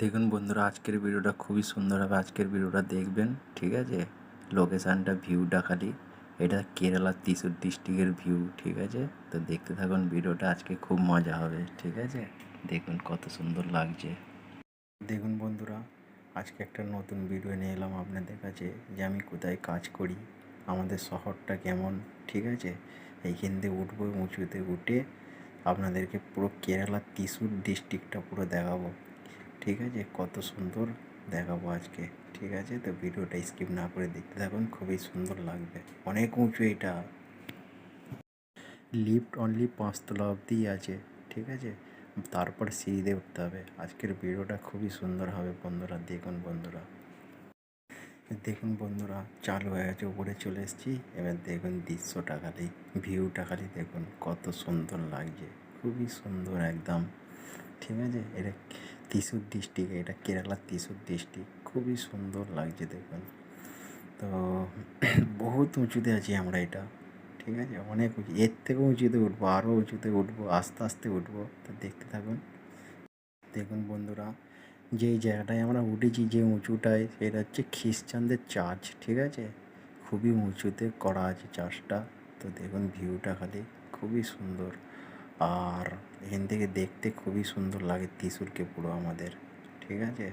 দেখুন বন্ধুরা, আজকের ভিডিওটা খুবই সুন্দর হবে। আজকের ভিডিওটা দেখবেন, ঠিক আছে? লোকেশানটা ভিউটা খালি। এটা কেরালা ত্রিশুর ডিস্ট্রিক্টের ভিউ ঠিক আছে? তো দেখতে থাকুন ভিডিওটা, আজকে খুব মজা হবে, ঠিক আছে? দেখুন কত সুন্দর লাগছে। দেখুন বন্ধুরা, আজকে একটা নতুন ভিডিও নিয়ে এলাম আপনাদের কাছে যে আমি কোথায় কাজ করি, আমাদের শহরটা কেমন, ঠিক আছে? এইখান দিয়ে উঠবো, উঁচুতে উঠে আপনাদেরকে পুরো কেরালা ত্রিশুর ডিস্ট্রিক্টটা পুরো দেখাবো। ঠিক আছে? কত সুন্দর দেখাবো আজকে, ঠিক আছে? তো ভিডিওটা স্কিপ না করে দেখতে থাকুন, খুবই সুন্দর লাগবে। অনেক উঁচু এটা। লিফট অনলি পাঁচতলা অবধি আছে, ঠিক আছে? তারপর সিঁড়িতে উঠতে হবে। আজকের ভিডিওটা খুবই সুন্দর হবে বন্ধুরা, দেখুন বন্ধুরা। দেখুন বন্ধুরা, চালু হয়ে গেছে, উপরে চলে এসেছি। এবার দেখুন দৃশ্যটা খালি ভিউটা খালি দেখুন, কত সুন্দর লাগছে। খুবই সুন্দর একদম, ঠিক আছে? এটা ত্রিশুর ডিস্ট্রিক্ট, এটা কেরালার ত্রিশুর ডিস্ট্রিক্ট। খুবই সুন্দর লাগছে দেখুন। তো বহুত উঁচুতে আছি আমরা এটা, ঠিক আছে? অনেক উঁচু, এর থেকেও উঁচুতে উঠবো আরও উঁচুতে উঠবো, আস্তে আস্তে উঠবো, তো দেখতে থাকুন। দেখুন বন্ধুরা, যেই জায়গাটায় আমরা উঠেছি, যে উঁচুটায়, সেটা হচ্ছে খ্রিস্টানদের চার্চ ঠিক আছে? খুবই উঁচুতে করা আছে চার্চটা তো দেখুন ভিউটা খালি, খুবই সুন্দর। আর এখান থেকে দেখতে খুবই সুন্দর লাগে ত্রিশুরকে পুরো আমাদের, ঠিক আছে?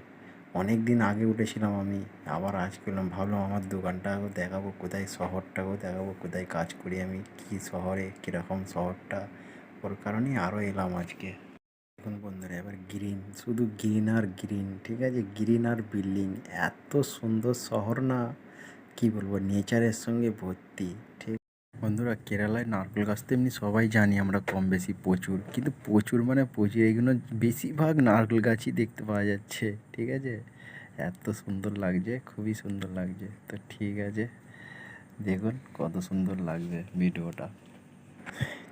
অনেক দিন আগে উঠেছিলাম আমি, আবার আজকে এলাম, ভাবলাম আমার দোকানটাকেও দেখাবো, কোথায় শহরটাকেও দেখাবো, কোথায় কাজ করি আমি, কী শহরে, কীরকম শহরটা, ওর কারণেই আরও এলাম আজকে। দেখুন বন্ধুরা, এবার গ্রিন, শুধু গ্রিন আর গ্রিন, ঠিক আছে? গ্রিন আর বিল্ডিং, এত সুন্দর শহর না, কি বলব, নেচারের সঙ্গে ভর্তি। বন্ধুরা কেরালায় নারকেল গাছ তো এমনি সবাই জানি, আমরা কম বেশি প্রচুর। কিন্তু প্রচুর মানে প্রচুর, এগুলো বেশিরভাগ নারকেল গাছই দেখতে পাওয়া যাচ্ছে, ঠিক আছে? এত সুন্দর লাগছে, খুবই সুন্দর লাগছে। তো ঠিক আছে, দেখুন কত সুন্দর লাগবে ভিডিওটা।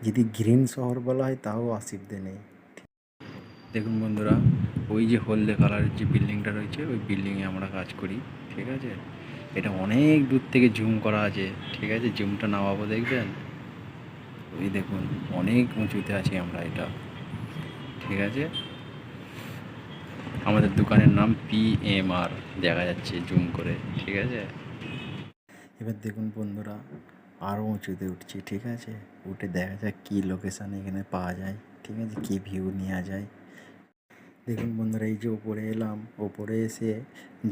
যদি গ্রিন শহর বলা হয়, তাও অসুবিধে নেই। দেখুন বন্ধুরা, ওই যে হলদে কালারের যে বিল্ডিংটা রয়েছে, ওই বিল্ডিংয়ে আমরা কাজ করি, ঠিক আছে? এটা অনেক দূর থেকে জুম করা আছে, ঠিক আছে? জুমটা নামাবো, দেখবেন? ওই দেখুন, অনেক উঁচুতে আছি আমরা এটা, ঠিক আছে? আমাদের দোকানের নাম পি এম আর দেখা যাচ্ছে জুম করে, ঠিক আছে? এবার দেখুন বন্ধুরা আরও উঁচুতে উঠছি, ঠিক আছে? উঠে দেখা যাক কী লোকেশান এখানে পাওয়া যায়, ঠিক আছে? কী ভিউ নেওয়া যায় দেখুন বন্ধুরা, এই যে ওপরে এলাম ওপরে এসে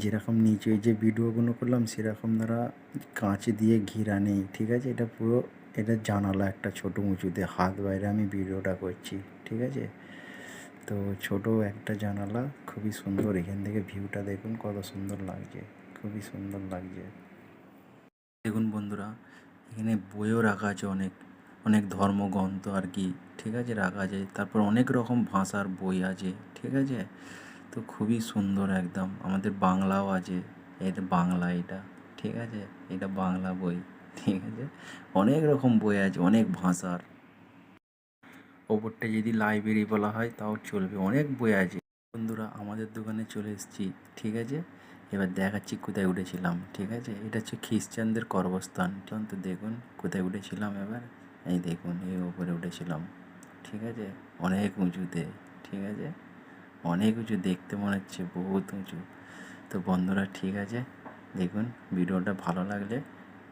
যেরকম নিচে যে ভিডিওগুলো করলাম, সেরকম দ্বারা কাঁচ দিয়ে ঘিরা নেই, ঠিক আছে? এটা পুরো, এটা জানালা একটা ছোটো উঁচুতে, হাত বাইরে আমি ভিডিওটা করছি, ঠিক আছে? তো ছোট একটা জানালা, খুবই সুন্দর, এখান থেকে ভিউটা দেখুন কত সুন্দর লাগছে, খুবই সুন্দর লাগছে। দেখুন বন্ধুরা, এখানে বইও রাখা আছে অনেক অনেক ধর্মগ্রন্থ আর কি, ঠিক আছে, রাখা আছে। তারপর অনেক রকম ভাষার বই আছে, ঠিক আছে? তো খুবই সুন্দর একদম। আমাদের বাংলাও আছে এটা বাংলা এটা, ঠিক আছে? এটা বাংলা বই, ঠিক আছে? অনেক রকম বই আছে, অনেক ভাষার। ওপরটা যদি লাইব্রেরি বলা হয়, তাও চলবে। অনেক বই আছে। বন্ধুরা, আমাদের দোকানে চলে এসেছি, ঠিক আছে? এবার দেখাচ্ছি কোথায় উঠেছিলাম, ঠিক আছে? এটা হচ্ছে খ্রিস্টানদের কর্মস্থান তো দেখুন কোথায় উঠেছিলাম এবার। এই দেখুন, এই ওপরে উঠেছিলাম। ঠিক আছে? অনেক উঁচুতে। ঠিক আছে? অনেক উঁচু। দেখতে মনে হচ্ছে বহুত উঁচু। তো বন্ধুরা, ঠিক আছে? দেখুন, ভিডিওটা ভালো লাগলে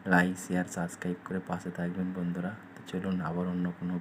লাইক শেয়ার সাবস্ক্রাইব করে পাশে থাকবেন বন্ধুরা। তো চলুন আবার অন্য কোনো